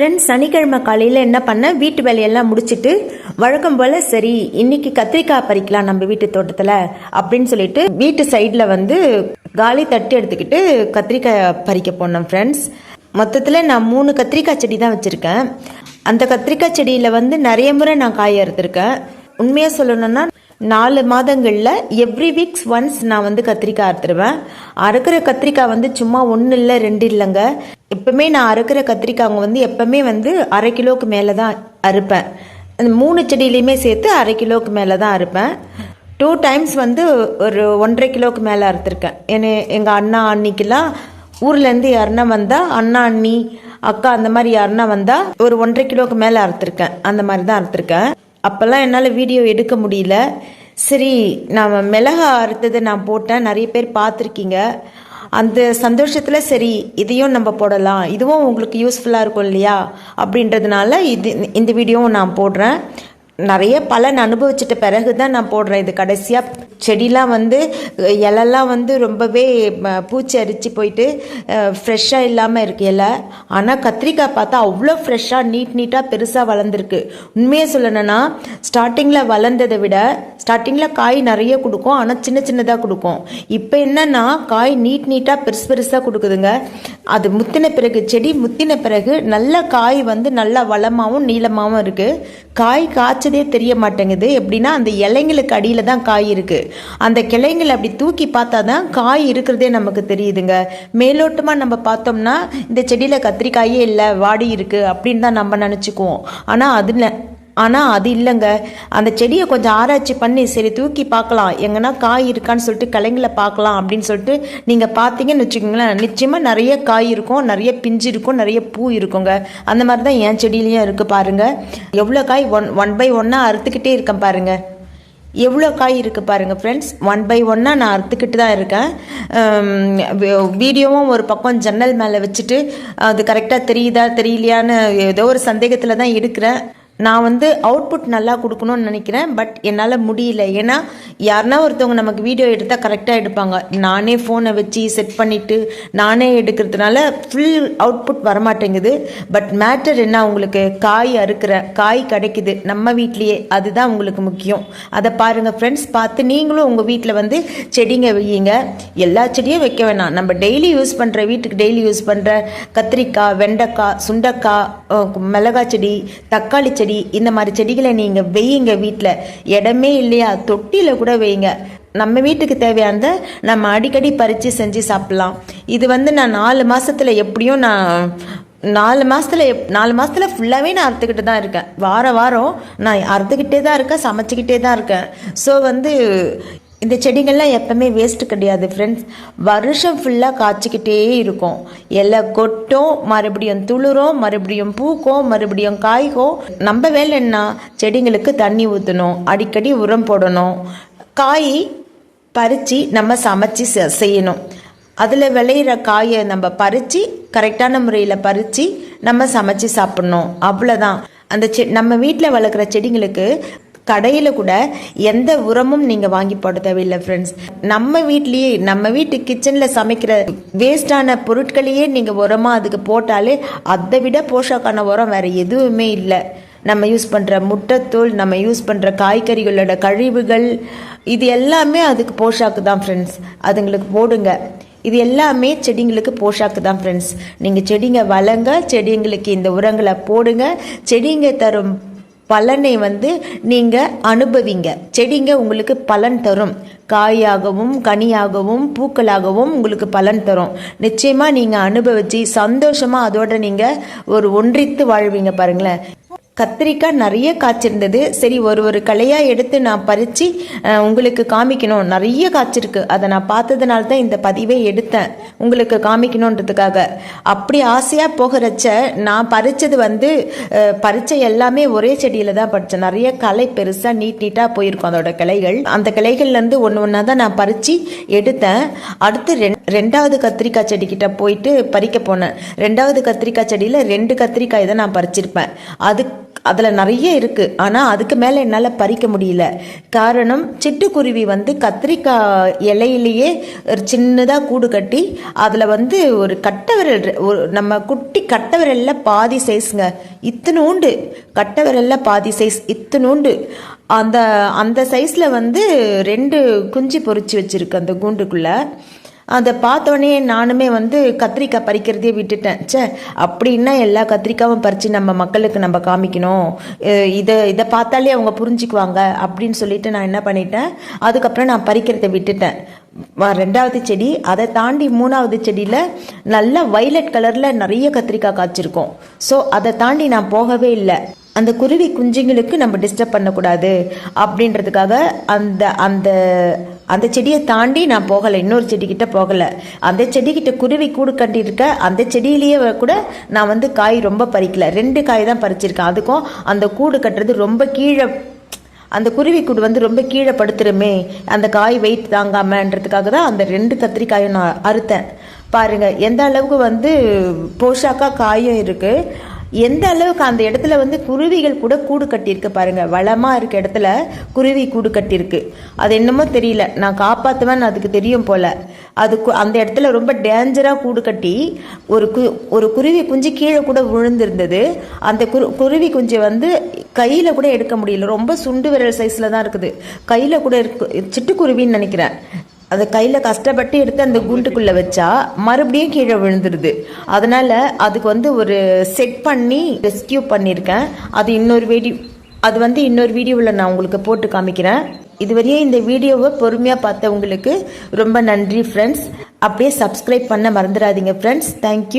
Friends சனிக்கிழமை காலையில் என்ன பண்ணேன் வீட்டு வேலையெல்லாம் முடிச்சிட்டு வழக்கம் போல் சரி இன்னைக்கு கத்திரிக்காய் பறிக்கலாம் நம்ம வீட்டு தோட்டத்தில் அப்படின்னு சொல்லிட்டு வீட்டு சைடில் வந்து காலி தட்டு எடுத்துக்கிட்டு கத்திரிக்காய் பறிக்க போனோம் ஃப்ரெண்ட்ஸ் மொத்தத்தில் நான் மூணு கத்திரிக்காய் செடி தான் வச்சுருக்கேன். அந்த கத்திரிக்காய் செடியில் வந்து நிறைய முறை நான் காய அறுத்துருக்கேன். உண்மையாக சொல்லணும்னா நாலு மாதங்களில் எவ்ரி வீக்ஸ் ஒன்ஸ் நான் வந்து கத்திரிக்காய் அறுத்துருவேன். அறுக்கிற கத்திரிக்காய் வந்து சும்மா ஒன்று இல்லை ரெண்டு இல்லைங்க. எப்பவுமே நான் அறுக்கிற கத்திரிக்காய் வந்து எப்பவுமே வந்து அரை கிலோவுக்கு மேலே தான் அறுப்பேன். அந்த மூணு செடியிலையுமே சேர்த்து அரை கிலோவுக்கு மேலே தான் அறுப்பேன். டூ டைம்ஸ் வந்து ஒரு ஒன்றரை கிலோவுக்கு மேலே அறுத்துருக்கேன். என்ன எங்கள் அண்ணா அன்னிக்கெல்லாம் ஊர்லேருந்து யாருன்னா வந்தால் அண்ணா அண்ணி அக்கா அந்த மாதிரி யாருன்னா வந்தால் ஒரு ஒன்றரை கிலோவுக்கு மேலே அறுத்துருக்கேன். அந்த மாதிரி தான் அறுத்துருக்கேன். அப்போல்லாம் என்னால் வீடியோ எடுக்க முடியல. சரி நான் மிளகா அறுத்ததை நான் போட்டேன். நிறைய பேர் பார்த்துருக்கீங்க. அந்த சந்தோஷத்தில் சரி இதையும் நம்ம போடலாம் இதுவும் உங்களுக்கு யூஸ்ஃபுல்லாக இருக்கும் இல்லையா? அப்படின்றதுனால இது இந்த வீடியோவும் நான் போடுறேன். நிறைய பலன் அனுபவிச்சிட்ட பிறகு தான் நான் போடுறேன். இது கடைசியாக செடிலாம் வந்து இலெல்லாம் வந்து ரொம்பவே பூச்சி அரித்து போயிட்டு ஃப்ரெஷ்ஷாக இல்லாமல் இருக்கு இலை. ஆனால் கத்திரிக்காய் பார்த்தா அவ்வளோ ஃப்ரெஷ்ஷாக நீட் நீட்டாக பெருசாக வளர்ந்துருக்கு. உண்மையை சொல்லணும்னா ஸ்டார்டிங்கில் வளர்ந்ததை விட ஸ்டார்டிங்கில் காய் நிறைய கொடுக்கும் ஆனால் சின்ன சின்னதாக கொடுக்கும். இப்போ என்னன்னா காய் நீட் நீட்டாக பெருசு பெருசாக கொடுக்குதுங்க. அது முத்தின பிறகு செடி முத்தின பிறகு நல்ல காய் வந்து நல்லா வளமாகவும் நீளமாகவும் இருக்குது காய் காய்ச்சதே தெரிய மாட்டேங்குது. எப்படின்னா அந்த இலைங்களுக்கு அடியில் தான் காய் இருக்குது அந்த கிளைங்களை அப்படி தூக்கி பார்த்தா தான் காய் இருக்கிறதே நமக்கு தெரியுதுங்க. மேலோட்டமாக நம்ம பார்த்தோம்னா இந்த செடியில் கத்திரிக்காயே இல்லை வாடி இருக்குது அப்படின்னு தான் நம்ம நினச்சிக்குவோம். ஆனால் அதில் ஆனால் அது இல்லைங்க. அந்த செடியை கொஞ்சம் ஆராய்ச்சி பண்ணி சரி தூக்கி பார்க்கலாம். எங்கன்னா காய் இருக்கான்னு சொல்லிட்டு கிளைங்களை பார்க்கலாம் அப்படின்னு சொல்லிட்டு நீங்கள் பார்த்தீங்கன்னு வச்சுக்கோங்களேன் நிச்சயமாக நிறைய காய் இருக்கும் நிறைய பிஞ்சு இருக்கும் நிறைய பூ இருக்குங்க. அந்த மாதிரி தான் என் செடியிலையும் இருக்குது பாருங்கள் எவ்வளோ காய் ஒன் ஒன் பை ஒன்னாக அறுத்துக்கிட்டே இருக்கேன் பாருங்கள் எவ்வளோ காய் இருக்குது பாருங்கள் ஃப்ரெண்ட்ஸ் ஒன் பை ஒன்னாக நான் அறுத்துக்கிட்டு தான் இருக்கேன். வீடியோவும் ஒரு பக்கம் ஜன்னல் மேலே வச்சுட்டு அது கரெக்டாக தெரியுதா தெரியலையான்னு ஏதோ ஒரு சந்தேகத்தில் தான் எடுக்கிறேன் நான் வந்து அவுட்புட் நல்லா கொடுக்கணும்னு நினைக்கிறேன் பட் என்னால் முடியல. ஏன்னா யாருன்னா ஒருத்தவங்க நமக்கு வீடியோ எடுத்தால் கரெக்டாக எடுப்பாங்க. நானே ஃபோனை வச்சு செட் பண்ணிவிட்டு நானே எடுக்கிறதுனால ஃபுல் அவுட்புட் வரமாட்டேங்குது. பட் மேட்டர் என்ன உங்களுக்கு காய் அறுக்கிற காய் கிடைக்குது நம்ம வீட்லேயே அதுதான் உங்களுக்கு முக்கியம். அதை பாருங்கள் ஃப்ரெண்ட்ஸ் பார்த்து நீங்களும் உங்கள் வீட்டில் வந்து செடிங்க வையுங்க. எல்லா செடியும் வைக்க வேணாம். நம்ம டெய்லி யூஸ் பண்ணுற வீட்டுக்கு டெய்லி யூஸ் பண்ணுற கத்திரிக்காய் வெண்டைக்காய் சுண்டைக்காய் மிளகாய் செடி தக்காளி செடி இந்த மாதிரி செடிகளை நீங்கள் வெய்யுங்க வீட்டில் இடமே இல்லையா? தொட்டியில் கூட வையுங்க நம்ம வீட்டுக்கு தேவையானத நம்ம அடிக்கடி பறித்து செஞ்சு சாப்பிட்லாம். இது வந்து நான் நாலு மாதத்தில் எப்படியும் நான் நாலு மாதத்தில் எப் நாலு மாதத்தில் ஃபுல்லாகவே நான் அறுத்துக்கிட்டு தான் இருக்கேன். வார வாரம் நான் அறுத்துக்கிட்டே தான் இருக்கேன் சமைச்சிக்கிட்டே தான் இருக்கேன். ஸோ வந்து இந்த செடிகள்லாம் எப்பவுமே வேஸ்ட் கிடையாது ஃப்ரெண்ட்ஸ் வருஷம் ஃபுல்லாக காய்ச்சிக்கிட்டே இருக்கும். இலை கொட்டும் மறுபடியும் துளிரும் மறுபடியும் பூக்கும் மறுபடியும் காய்க்கும். நம்ம வேலை என்ன? செடிங்களுக்கு தண்ணி ஊற்றணும் அடிக்கடி உரம் போடணும். காய் பறித்து நம்ம சமைச்சு செ- செய்யணும். அதில் விளையிற காயை நம்ம பறித்து கரெக்டான முறையில் பறித்து நம்ம சமைச்சு சாப்பிட்ணும். அவ்வளோதான் அந்த செ நம்ம வீட்டில் வளர்க்குற செடிங்களுக்கு கடையில் கூட எந்த உரமும் நீங்கள் வாங்கி போட தேவையில்லை ஃப்ரெண்ட்ஸ் நம்ம வீட்லேயே நம்ம வீட்டு கிச்சனில் சமைக்கிற வேஸ்டான பொருட்களையே நீங்கள் உரமாக அதுக்கு போட்டாலே அதை விட போஷாக்கான உரம் வேறு எதுவுமே இல்லை. நம்ம யூஸ் பண்ணுற முட்டைத்தூள் நம்ம யூஸ் பண்ணுற காய்கறிகளோட கழிவுகள் இது எல்லாமே அதுக்கு போஷாக்கு தான் ஃப்ரெண்ட்ஸ் அதுங்களுக்கு போடுங்க. இது எல்லாமே செடிங்களுக்கு போஷாக்கு தான் ஃப்ரெண்ட்ஸ் நீங்கள் செடிங்க வளங்க செடிங்களுக்கு இந்த உரங்களை போடுங்க. செடிங்க தரும் பலனை வந்து நீங்கள் அனுபவிங்க. செடிங்க உங்களுக்கு பலன் தரும். காயாகவும் கனியாகவும் பூக்களாகவும் உங்களுக்கு பலன் தரும். நிச்சயமாக நீங்கள் அனுபவித்து சந்தோஷமாக அதோட நீங்கள் ஒரு ஒன்றித்து வாழ்வீங்க பாருங்களேன். கத்திரிக்காய் நிறைய காய்ச்சிருந்தது. சரி ஒரு ஒரு கலையாக எடுத்து நான் பறித்து உங்களுக்கு காமிக்கணும். நிறைய காய்ச்சிருக்கு. அதை நான் பார்த்ததுனால தான் இந்த பதிவே எடுத்தேன். உங்களுக்கு காமிக்கணுன்றதுக்காக. அப்படி ஆசையாக போகிறச்ச நான் பறித்தது வந்து பறித்த எல்லாமே ஒரே செடியில் தான் பறித்தேன் நிறைய களை பெருசாக நீட் நீட்டாக போயிருக்கும் அதோட கிளைகள். அந்த கிளைகள்லேருந்து ஒன்று ஒன்றா தான் நான் பறித்து எடுத்தேன். அடுத்து ரெண் ரெண்டாவது கத்திரிக்காய் செடிக்கிட்ட போயிட்டு பறிக்க போனேன். ரெண்டாவது கத்திரிக்காய் செடியில் ரெண்டு கத்திரிக்காய் தான் நான் பறிச்சிருப்பேன். அது அதில் நிறைய இருக்குது ஆனால் அதுக்கு மேலே என்னால் பறிக்க முடியல. காரணம் சிட்டுக்குருவி வந்து கத்திரிக்காய் இலையிலேயே ஒரு சின்னதாக கூடு கட்டி அதில் வந்து ஒரு கட்டவரல் ஒரு நம்ம குட்டி கட்டை பாதி சைஸுங்க. இத்தனோண்டு கட்டை பாதி சைஸ் இத்தனோண்டு அந்த அந்த சைஸில் வந்து ரெண்டு குஞ்சு பொறிச்சு வச்சுருக்கு அந்த கூண்டுக்குள்ளே. அதை பார்த்தோன்னே நானுமே வந்து கத்திரிக்காய் பறிக்கிறதே விட்டுட்டேன். ச்சே அப்படின்னா எல்லா கத்திரிக்காவும் பறித்து நம்ம மக்களுக்கு நம்ம காமிக்கணும். இதை இதை பார்த்தாலே அவங்க புரிஞ்சுக்குவாங்க அப்படின்னு சொல்லிட்டு நான் என்ன பண்ணிட்டேன். அதுக்கப்புறம் நான் பறிக்கிறத விட்டுட்டேன். ரெண்டாவது செடி அதை தாண்டி மூணாவது செடியில் நல்ல வைலட் கலரில் நிறைய கத்திரிக்காய் காய்ச்சிருக்கும். ஸோ அதை தாண்டி நான் போகவே இல்லை. அந்த குருவி குஞ்சுங்களுக்கு நம்ம டிஸ்டர்ப் பண்ணக்கூடாது அப்படின்றதுக்காக அந்த அந்த அந்த செடியை தாண்டி நான் போகலை. இன்னொரு செடிக்கிட்ட போகலை. அந்த செடிக்கிட்ட குருவி கூடு கட்டியிருக்க அந்த செடியிலேயே கூட நான் வந்து காய் ரொம்ப பறிக்கல. ரெண்டு காய் தான் பறிச்சிருக்கேன். அதுக்கும் அந்த கூடு கட்டுறது ரொம்ப கீழே அந்த குருவி கூடு வந்து ரொம்ப கீழே படுத்துருமே. அந்த காய் வெயிட் தாங்காமன்றதுக்காக தான் அந்த ரெண்டு கத்திரிக்காயும் நான் அறுத்தேன். பாருங்கள் எந்த அளவுக்கு வந்து போஷாக்காக காயும் இருக்குது எந்த அளவுக்கு அந்த இடத்துல வந்து குருவிகள் கூட கூடு கட்டியிருக்கு பாருங்கள் வளமாக இருக்க இடத்துல குருவி கூடு கட்டியிருக்கு. அது என்னமோ தெரியல. நான் காப்பாற்றுவேன் அதுக்கு தெரியும் போல். அது அந்த இடத்துல ரொம்ப டேஞ்சராக கூடு கட்டி ஒரு கு ஒரு குருவி குஞ்சு கீழே கூட விழுந்திருந்தது. அந்த குரு குருவி குஞ்சு வந்து கையில் கூட எடுக்க முடியல. ரொம்ப சுண்டு விரல் சைஸில் தான் இருக்குது. கையில் கூட இருக்கு சிட்டுக்குருவின்னு நினைக்கிறேன். அதை கையில் கஷ்டப்பட்டு எடுத்து அந்த குண்டுக்குள்ளே வச்சா மறுபடியும் கீழே விழுந்துடுது அதனால் அதுக்கு வந்து ஒரு செட் பண்ணி ரெஸ்கியூ பண்ணியிருக்கேன் அது இன்னொரு வீடியோ அது வந்து இன்னொரு வீடியோவில் நான் உங்களுக்கு போட்டு காமிக்கிறேன். இதுவரையும் இந்த வீடியோவை பொறுமையாக பார்த்தவங்களுக்கு ரொம்ப நன்றி ஃப்ரெண்ட்ஸ் அப்படியே சப்ஸ்கிரைப் பண்ண மறந்துடாதீங்க ஃப்ரெண்ட்ஸ் தேங்க்யூ